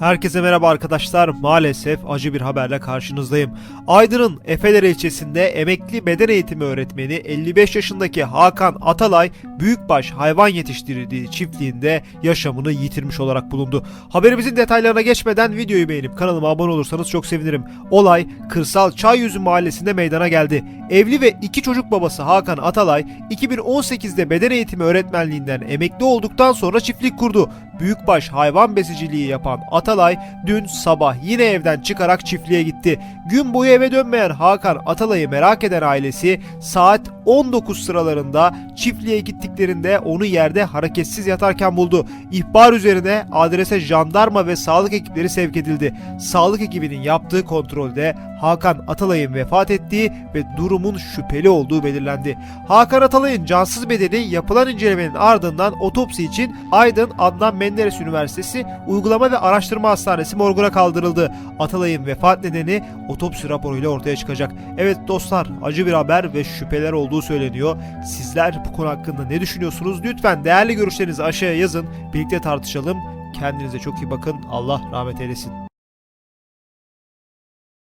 Herkese merhaba arkadaşlar. Maalesef acı bir haberle karşınızdayım. Aydın'ın Efeler ilçesinde emekli beden eğitimi öğretmeni 55 yaşındaki Hakan Atalay büyükbaş hayvan yetiştirdiği çiftliğinde yaşamını yitirmiş olarak bulundu. Haberimizin detaylarına geçmeden videoyu beğenip kanalıma abone olursanız çok sevinirim. Olay Kırsal Çayyüzü mahallesinde meydana geldi. Evli ve iki çocuk babası Hakan Atalay 2018'de beden eğitimi öğretmenliğinden emekli olduktan sonra çiftlik kurdu. Büyükbaş hayvan besiciliği yapan Atalay dün sabah yine evden çıkarak çiftliğe gitti. Gün boyu eve dönmeyen Hakan Atalay'ı merak eden ailesi saat 19 sıralarında çiftliğe gittiklerinde onu yerde hareketsiz yatarken buldu. İhbar üzerine adrese jandarma ve sağlık ekipleri sevk edildi. Sağlık ekibinin yaptığı kontrolde Hakan Atalay'ın vefat ettiği ve durumun şüpheli olduğu belirlendi. Hakan Atalay'ın cansız bedeni yapılan incelemenin ardından otopsi için Aydın Adnan Menderes Üniversitesi Uygulama ve Araştırma Hastanesi morguna kaldırıldı. Atalay'ın vefat nedeni otopsi raporuyla ortaya çıkacak. Evet dostlar acı bir haber ve şüpheler olduğu söyleniyor. Sizler bu konu hakkında ne düşünüyorsunuz? Lütfen değerli görüşlerinizi aşağıya yazın. Birlikte tartışalım. Kendinize çok iyi bakın. Allah rahmet eylesin.